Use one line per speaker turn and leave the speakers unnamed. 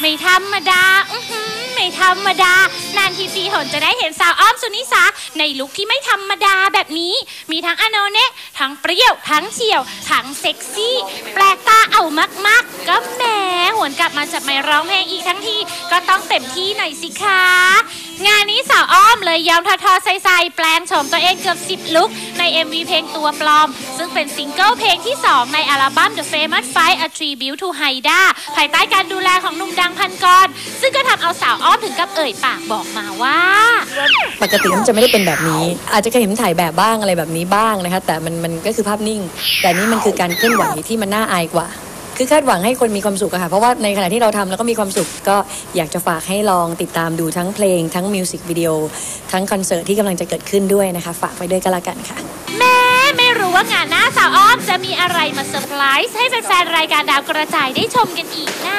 ไม่ธรรมดาอื้อหือไม่ธรรมดา นานทีปีหนจะได้เห็นสาวอ้อมสุนิสา ในลุคที่ไม่ธรรมดาแบบนี้ มีทั้งอโนเนะทั้งเปรี้ยว ทั้งเฉียว ทั้งเซ็กซี่ แปลกตาเอามากๆ ก็แหมหวนกลับมาจับไมค์ร้องเพลงอีกทั้งที ก็ต้องเต็มที่หน่อยสิคะ งานนี้สาวอ้อมเลยยอมทอทอใส่แปลงโฉมตัวเองเกือบ10ลุคใน MV เพลงตัวปลอม ซึ่งเป็นซิงเกิลเพลงที่ 2 ในอัลบั้ม The Famous Five A Tribute to Haida ภายใต้การดูแลของหนุ่ม ซึ่งก็ทำเอาสาวอ้อมถึงกับเอ่ยปากบอกมาว่า
ปกติมันจะไม่ได้เป็นแบบนี้ อาจจะเคยเห็นถ่ายแบบบ้างอะไรแบบนี้บ้างนะคะ แต่มันมันก็คือภาพนิ่ง แต่นี่มันคือการเคลื่อนไหวที่มันน่าอายกว่าคือคาดหวังให้คนมีความสุขอะค่ะ เพราะว่าในขณะที่เราทำแล้วก็มีความสุขก็อยากจะฝากให้ลองติดตามดูทั้งเพลง ทั้งมิวสิกวิดีโอ ทั้งคอนเสิร์ตที่กำลังจะเกิดขึ้นด้วยนะคะ ฝากไปด้วยก็แล้วกันค่ะ
แม่ไม่รู้ว่างานหน้าสาวอ้อมจะมีอะไรมาเซอร์ไพรส์ให้แฟนๆรายการดาวกระจายได้ชมกันอีกนะ